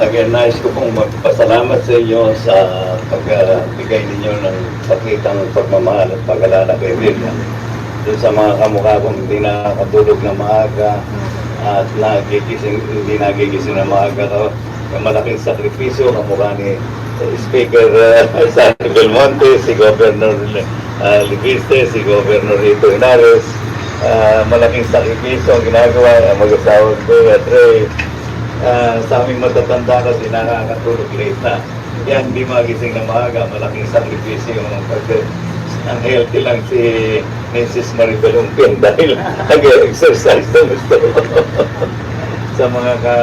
again, nais ko pong magpasalamat sa inyo sa pagbigay ninyo ng pakitang pagmamahal at pag-alala kay William. Doon sa mga kamukha kong hindi nakakatulog na maaga at nagigising, hindi nagigising na maaga. Yung malaking sakripisyo, kamukha ni Speaker uh, Sandy Belmonte, si Governor uh, Libiste, si Governor Rito Inares, Ah, malaking sakripisyo ang ginagawa ang mag-asawa ko at. Ah, sa aming matatanda kasi nakakatulog late na. Yan, hindi magising na maaga, malaking sakripisyo yung pag ang healthy lang si Mrs. Maribel Ungpin dahil nag-exercise na gusto. sa mga ka,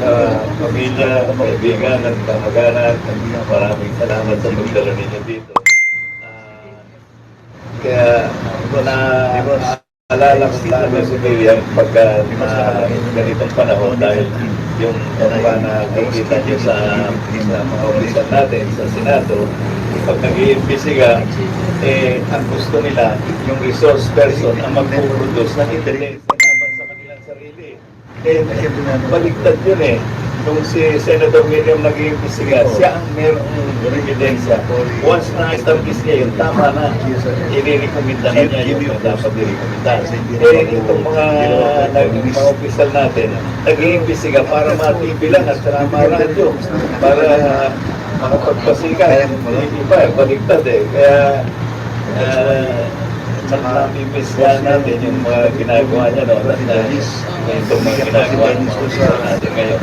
ka pamilya, kaibigan at kamag-anak, maraming salamat sa pagdala ninyo dito. Ah, kaya na alala ko lalo si William pagka na ganitong panahon dahil yung mga na nakikita niyo sa, sa mga opisan natin sa Senado, pag nag-iimbisiga, eh, ang gusto nila, yung resource person ang mag-produce ng intelligence laban sa kanilang sarili. Eh, baligtad yun eh. Nung si Senator William nag-iimbisiga, siya ang merong ebidensya. Once na-establish niya yun, tama na. Inirekomenda na niya yung dapat irekomenda. Eh, itong mga, mga opisyal natin, nag-iimbisiga para matibilang at saka maradyo. Para makapagpasikat. Iba, eh, baligtad eh. Kaya, uh, nakamiss nga natin yung mga ginagawa niya no, at uh, itong mga ginagawa opisyal natin ngayon.